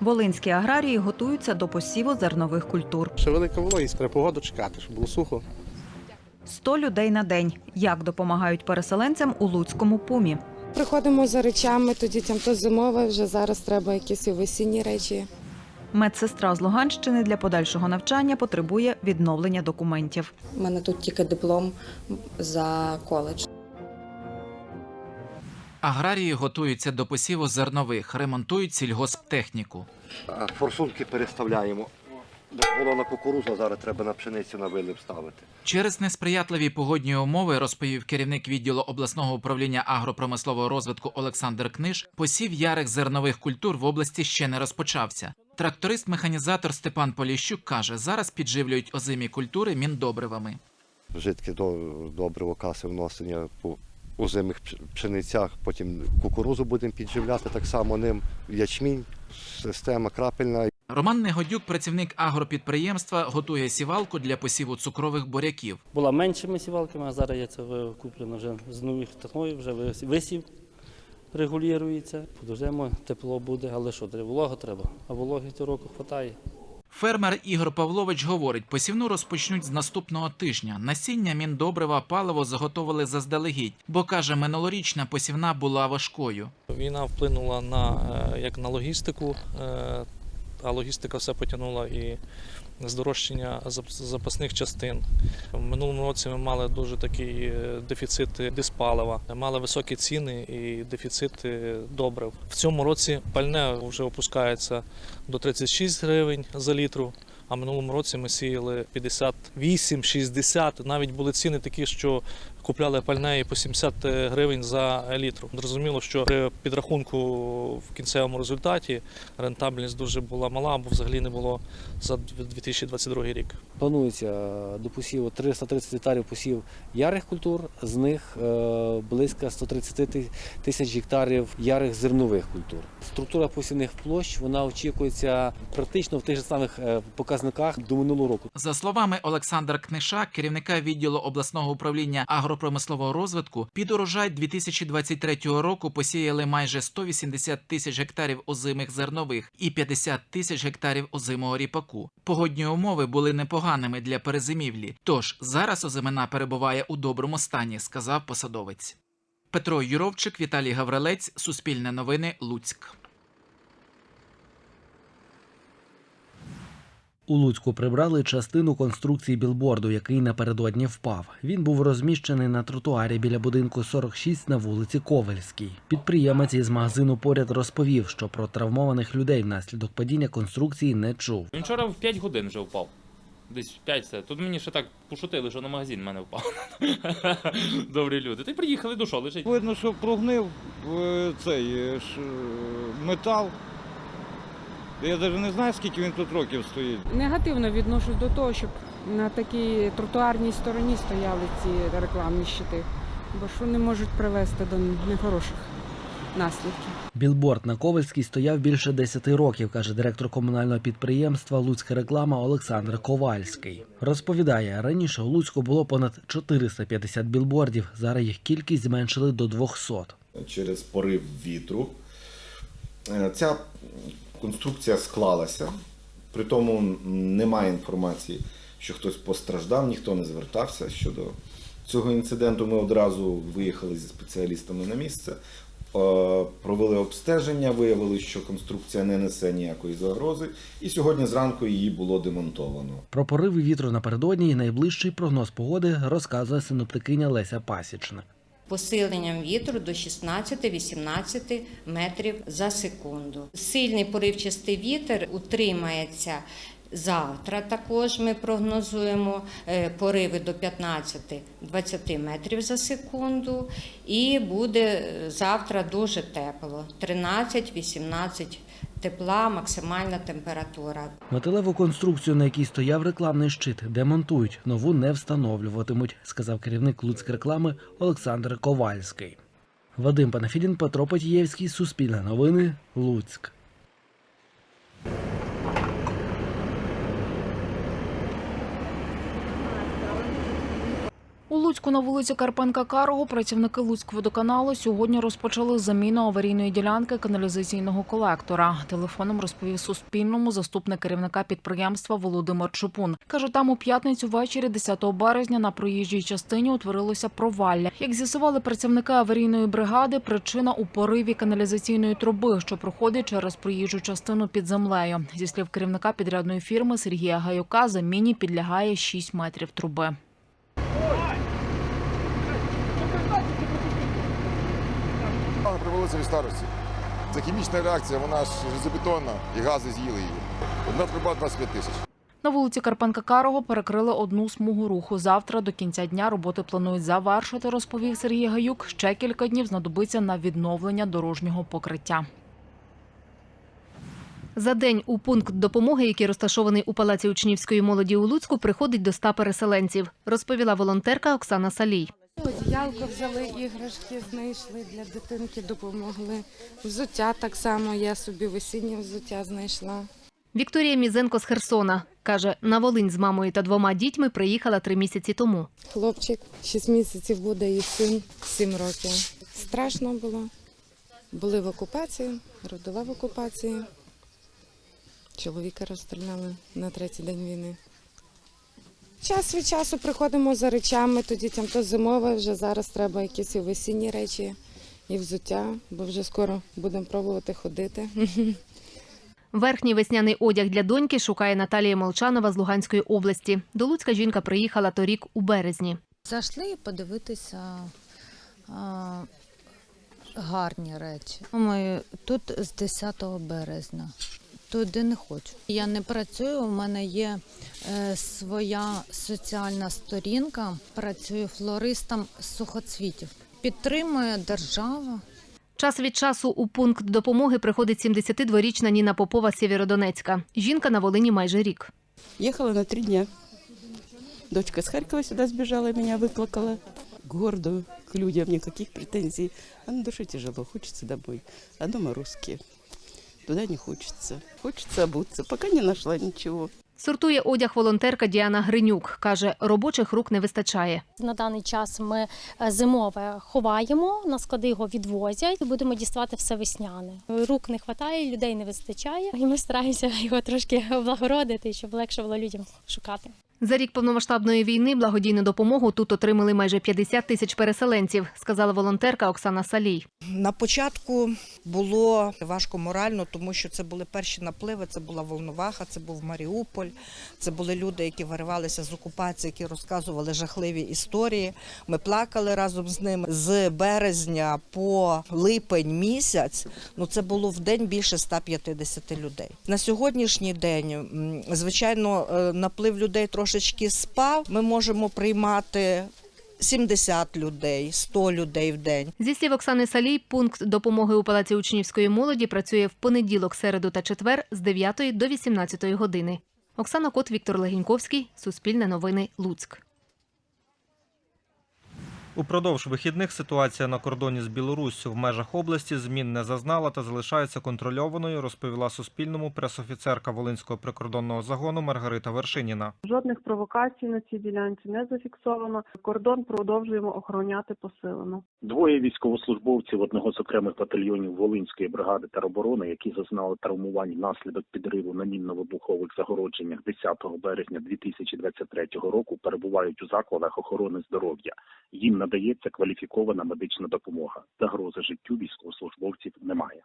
Волинські аграрії готуються до посіву зернових культур. Ще велика вологість, треба погоду чекати, щоб було сухо. 100 людей на день. Як допомагають переселенцям у Луцькому пумі. Приходимо за речами, то дітям то зимове, вже зараз треба якісь і весінні речі. Медсестра з Луганщини для подальшого навчання потребує відновлення документів. У мене тут тільки диплом за коледж. Аграрії готуються до посіву зернових, ремонтують сільгосптехніку. Форсунки переставляємо. Було на кукурузу, зараз треба на пшеницю на вилив ставити. Через несприятливі погодні умови, розповів керівник відділу обласного управління агропромислового розвитку Олександр Книж, посів ярих зернових культур в області ще не розпочався. Тракторист-механізатор Степан Поліщук каже, зараз підживлюють озимі культури міндобривами. Жидке до- добриво каси вносення по озимих пш- пшеницях, потім кукурузу будемо підживляти так само ним, ячмінь, система крапельна. Роман Негодюк, працівник агропідприємства, готує сівалку для посіву цукрових буряків. Була меншими сівалками, а зараз є це куплено вже з нових технологій, вже висів регулюється. Подождемо, тепло буде, але що, треба, волога треба, а вологи цього року вистачає. Фермер Ігор Павлович говорить, посівну розпочнуть з наступного тижня. Насіння міндобрива паливо заготовили заздалегідь, бо каже, минулорічна посівна була важкою. Війна вплинула на е, як на логістику, е, а логістика все потягнула і здорожчання запасних частин. В минулому році ми мали дуже такі е, дефіцити диспалива, мали високі ціни і дефіцити добрив. В цьому році пальне вже опускається до 36 гривень за літру. А минулому році ми сіяли 58-60. Навіть були ціни такі, що купляли пальне і по 70 гривень за літру. Зрозуміло, що при підрахунку в кінцевому результаті рентабельність дуже була мала, або взагалі не було за 2022 рік. Планується до посіву 330 гектарів посів ярих культур, з них е, близько 130 тисяч гектарів ярих зернових культур. Структура посівних площ вона очікується практично в тих же самих е, показниках до минулого року. За словами Олександра Книша, керівника відділу обласного управління агропромислового розвитку, під урожай 2023 року посіяли майже 180 тисяч гектарів озимих зернових і 50 тисяч гектарів озимого ріпаку. Погодні умови були непоганими для перезимівлі. Тож зараз озимина перебуває у доброму стані, сказав посадовець. Петро Юровчик, Віталій Гаврилець, Суспільне новини, Луцьк. У Луцьку прибрали частину конструкції білборду, який напередодні впав. Він був розміщений на тротуарі біля будинку 46 на вулиці Ковельській. Підприємець із магазину поряд розповів, що про травмованих людей внаслідок падіння конструкції не чув. Він вчора в 5 годин вже впав. Десь в 5 це. Тут мені ще так пошутили, що на магазин в мене впав. Добрі люди. Ти приїхали, до що лежить. Видно, що прогнив е, цей е, метал. Я навіть не знаю, скільки він тут років стоїть. Негативно відношусь до того, щоб на такій тротуарній стороні стояли ці рекламні щити, бо що не можуть привести до нехороших наслідків. Білборд на Ковальській стояв більше 10 років, каже директор комунального підприємства Луцька реклама Олександр Ковальський. Розповідає, раніше у Луцьку було понад 450 білбордів. Зараз їх кількість зменшили до 200. через порив вітру. Е, Ця конструкція склалася, при тому немає інформації, що хтось постраждав, ніхто не звертався щодо цього інциденту. Ми одразу виїхали зі спеціалістами на місце, е, провели обстеження, виявили, що конструкція не несе ніякої загрози, і сьогодні зранку її було демонтовано. Про пориви вітру напередодні і найближчий прогноз погоди розказує синоптикиня Леся Пасічна. Посиленням вітру до 16-18 метрів за секунду. Сильний поривчастий вітер утримається. Завтра також ми прогнозуємо е, пориви до 15-20 метрів за секунду, і буде е, завтра дуже тепло 13-18 тепла, максимальна температура. Металеву конструкцію, на якій стояв рекламний щит, демонтують, нову не встановлюватимуть, сказав керівник Луцьк реклами Олександр Ковальський. Вадим Панафідін, Петро Патієвський, Суспільне новини, Луцьк. Луцьку на вулиці Карпенка Карого працівники Луцькводоканалу сьогодні розпочали заміну аварійної ділянки каналізаційного колектора. Телефоном розповів Суспільному заступник керівника підприємства Володимир Чупун. Каже, там у п'ятницю ввечері 10 березня на проїжджій частині утворилося провалля. Як з'ясували працівники аварійної бригади, причина у пориві каналізаційної труби, що проходить через проїжджу частину під землею. Зі слів керівника підрядної фірми Сергія Гаюка, заміні підлягає 6 метрів труби. Привелося від старості. Це хімічна реакція, вона ж железобетонна і гази з'їли її. Одна труба 25 тисяч. На вулиці Карпенка Карого перекрили одну смугу руху. Завтра до кінця дня роботи планують завершити, розповів Сергій Гаюк. Ще кілька днів знадобиться на відновлення дорожнього покриття. За день у пункт допомоги, який розташований у Палаці учнівської молоді у Луцьку, приходить до 100 переселенців, розповіла волонтерка Оксана Салій. Одіялко взяли, іграшки знайшли для дитинки, допомогли. Взуття так само, я собі весіннє взуття знайшла. Вікторія Мізенко з Херсона каже, на Волинь з мамою та двома дітьми приїхала три місяці тому. Хлопчик 6 місяців буде і син 7 років. Страшно було. Були в окупації, родила в окупації. Чоловіка розстріляли на третій день війни. Час від часу приходимо за речами, то дітям то зимове, вже зараз треба якісь і весінні речі і взуття, бо вже скоро будемо пробувати ходити. Верхній весняний одяг для доньки шукає Наталія Молчанова з Луганської області. До Луцька жінка приїхала торік у березні. Зайшли подивитися а, гарні речі. Ми тут з 10 березня. Туди не хочу. Я не працюю, у мене є е, своя соціальна сторінка. Працюю флористом сухоцвітів. Підтримує держава. Час від часу у пункт допомоги приходить 72-річна Ніна Попова з Сєвєродонецька. Жінка на Волині майже рік. Ехала на три дня. Дочка с Харькова сюда сбежала, меня выплакала. К городу, к людям никаких претензий. А на душе тяжело, хочется домой. А дома русские. Туда не хочется. Хочется обуться, пока не нашла ничего. Сортує одяг волонтерка Діана Гринюк. Каже, робочих рук не вистачає. На даний час ми е, зимове ховаємо, на склади його відвозять. Будемо діставати все весняне. Рук не вистачає, людей не вистачає, і ми стараємося його трошки облагородити, щоб легше було людям шукати. За рік повномасштабної війни благодійну допомогу тут отримали майже 50 тисяч переселенців, сказала волонтерка Оксана Салій. На початку було важко морально, тому що це були перші напливи. Це була Волноваха, це був Маріуполь. Це були люди, які виривалися з окупації, які розказували жахливі історії. Ми плакали разом з ними з березня по липень місяць. Ну це було в день більше 150 людей. На сьогоднішній день, звичайно, е, наплив людей трошечки спав. Ми можемо приймати 70 людей, 100 людей в день. Зі слів Оксани Салій, пункт допомоги у Палаці учнівської молоді працює в понеділок, середу та четвер з 9 до 18 години. Оксана Кот, Віктор Легіньковський, Суспільне новини, Луцьк. Упродовж вихідних ситуація на кордоні з Білоруссю в межах області змін не зазнала та залишається контрольованою, розповіла Суспільному пресофіцерка Волинського прикордонного загону Маргарита Вершиніна. Жодних провокацій на цій ділянці не зафіксовано. Кордон продовжуємо охороняти посилено. Двоє військовослужбовців одного з окремих батальйонів Волинської бригади тероборони, які зазнали травмувань внаслідок підриву на мінно-вибухових загородженнях 10 березня 2023 року, перебувають у закладах охорони здоров'я. Їм надається кваліфікована медична допомога. Загрози життю військовослужбовців немає.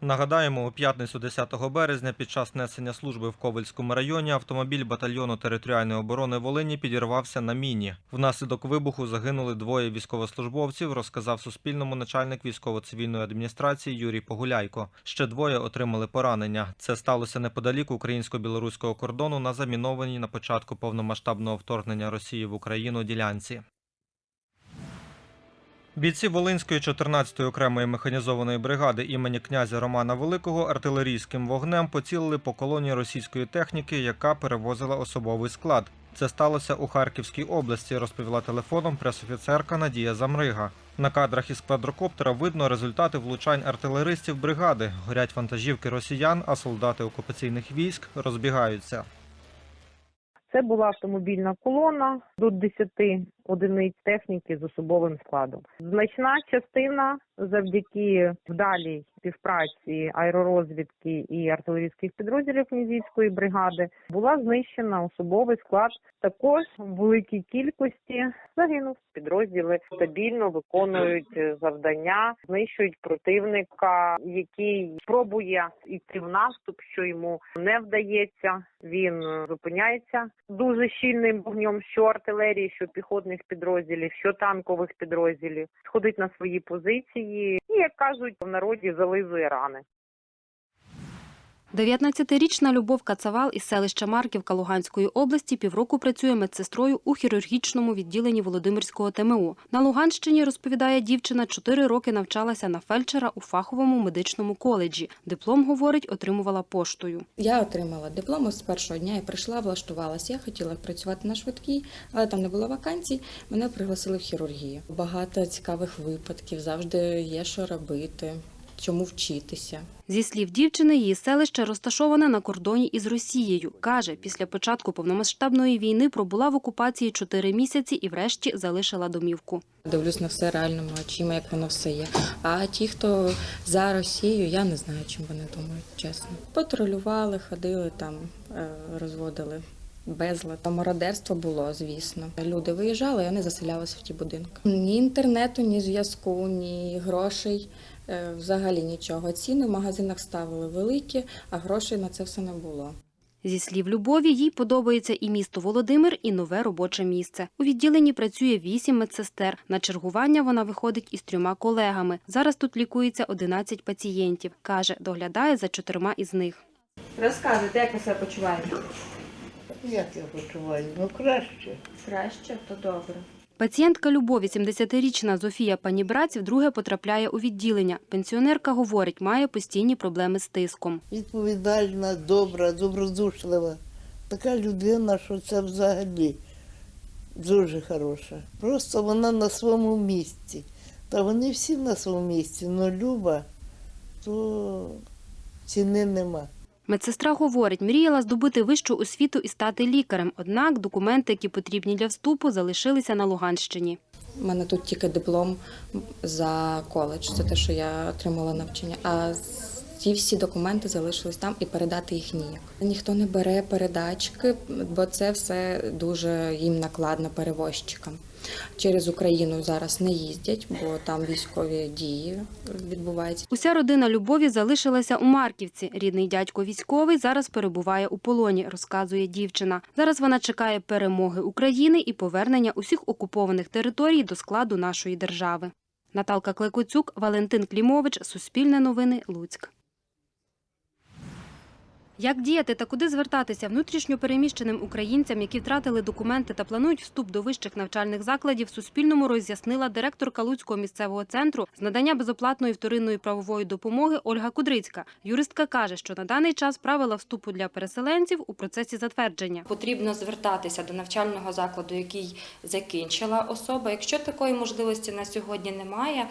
Нагадаємо, у п'ятницю 10 березня під час несення служби в Ковельському районі автомобіль батальйону територіальної оборони Волині підірвався на міні. Внаслідок вибуху загинули двоє військовослужбовців, розказав Суспільному начальник військово-цивільної адміністрації Юрій Погуляйко. Ще двоє отримали поранення. Це сталося неподалік українсько-білоруського кордону на замінованій на початку повномасштабного вторгнення Росії в Україну ділянці. Бійці Волинської 14-ї окремої механізованої бригади імені князя Романа Великого артилерійським вогнем поцілили по колонії російської техніки, яка перевозила особовий склад. Це сталося у Харківській області, розповіла телефоном пресофіцерка Надія Замрига. На кадрах із квадрокоптера видно результати влучань артилеристів бригади. Горять вантажівки росіян, а солдати окупаційних військ розбігаються. Це була автомобільна колона до 10 одиниць техніки з особовим складом. Значна частина завдяки вдалій співпраці аеророзвідки і артилерійських підрозділів Князівської бригади була знищена особовий склад. Також в великій кількості загинув. Підрозділи стабільно виконують завдання, знищують противника, який спробує йти в наступ, що йому не вдається. Він зупиняється дуже щільним вогнем, що артилерії, що піхотних підрозділів, що танкових підрозділів, сходить на свої позиції і, як кажуть, в народі зализує рани. 19-річна Любов Кацавал із селища Марківка Луганської області півроку працює медсестрою у хірургічному відділенні Володимирського ТМУ. На Луганщині, розповідає дівчина, 4 роки навчалася на фельдшера у фаховому медичному коледжі. Диплом, говорить, отримувала поштою. Я отримала диплом з першого дня. Я прийшла, влаштувалася. Я хотіла працювати на швидкій, але там не було вакансій. Мене пригласили в хірургію. Багато цікавих випадків, завжди є що робити, чому вчитися. Зі слів дівчини, її селище розташоване на кордоні із Росією. Каже, після початку повномасштабної війни пробула в окупації 4 місяці і врешті залишила домівку. Дивлюсь на все реальними очима, як воно все є. А ті, хто за Росію, я не знаю, чим вони думають, чесно. Патрулювали, ходили там, е, розводили безлад. Там мародерство було, звісно. Люди виїжджали, а вони заселялися в ті будинки. Ні інтернету, ні зв'язку, ні грошей. е, Взагалі нічого. Ціни в магазинах ставили великі, а грошей на це все не було. Зі слів Любові, їй подобається і місто Володимир, і нове робоче місце. У відділенні працює вісім медсестер. На чергування вона виходить із трьома колегами. Зараз тут лікується 11 пацієнтів. Каже, доглядає за чотирма із них. Розказуйте, як ви себе почуваєте? Як я почуваю? Ну краще. Краще, то добре. Пацієнтка Любові, 70-річна Зофія Панібраць, вдруге потрапляє у відділення. Пенсіонерка говорить, має постійні проблеми з тиском. Відповідальна, добра, добродушлива. Така людина, що це взагалі дуже хороша. Просто вона на своєму місці. Та вони всі на своєму місці, але Люба, то ціни нема. Медсестра говорить, мріяла здобути вищу освіту і стати лікарем. Однак документи, які потрібні для вступу, залишилися на Луганщині. У мене тут тільки диплом за коледж, це те, що я отримала навчання. А ті всі документи залишились там і передати їх ніяк. Ніхто не бере передачки, бо це все дуже їм накладно перевозчикам. Через Україну зараз не їздять, бо там військові дії відбуваються. Уся родина Любові залишилася у Марківці. Рідний дядько військовий зараз перебуває у полоні, розказує дівчина. Зараз вона чекає перемоги України і повернення усіх окупованих територій до складу нашої держави. Наталка Клекоцюк, Валентин Клімович, Суспільне новини, Луцьк. Як діяти та куди звертатися внутрішньо переміщеним українцям, які втратили документи та планують вступ до вищих навчальних закладів, Суспільному роз'яснила директорка Луцького місцевого центру з надання безоплатної вторинної правової допомоги Ольга Кудрицька. Юристка каже, що на даний час правила вступу для переселенців у процесі затвердження. Потрібно звертатися до навчального закладу, який закінчила особа. Якщо такої можливості на сьогодні немає,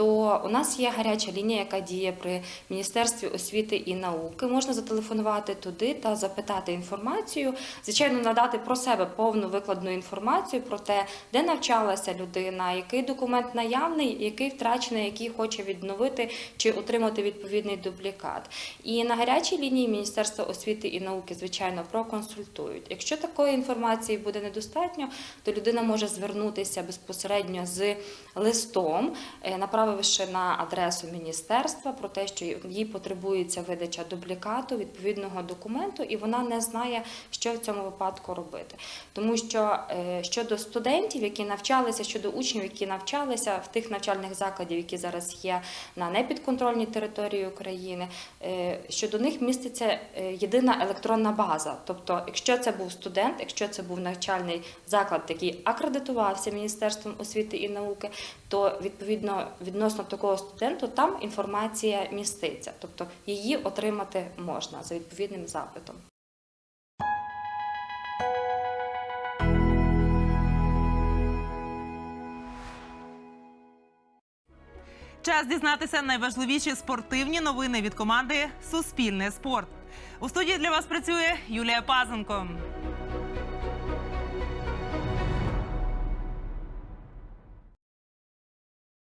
то у нас є гаряча лінія, яка діє при Міністерстві освіти і науки. Можна зателефонувати туди та запитати інформацію. Звичайно, надати про себе повну викладну інформацію про те, де навчалася людина, який документ наявний, який втрачений, який хоче відновити чи отримати відповідний дублікат. І на гарячій лінії Міністерства освіти і науки, звичайно, проконсультують. Якщо такої інформації буде недостатньо, то людина може звернутися безпосередньо з листом, е, направивши на адресу міністерства про те, що їй потребується видача дублікату відповідного документу, і вона не знає, що в цьому випадку робити. Тому що е, щодо студентів, які навчалися, щодо учнів, які навчалися в тих навчальних закладів, які зараз є на непідконтрольній території України, е, щодо них міститься е, єдина електронна база. Тобто, якщо це був студент, якщо це був навчальний заклад, який акредитувався Міністерством освіти і науки, то відповідно відносно такого студенту там інформація міститься, тобто її отримати можна за відповідним запитом. Час дізнатися найважливіші спортивні новини від команди Суспільне спорт. У студії для вас працює Юлія Пазенко.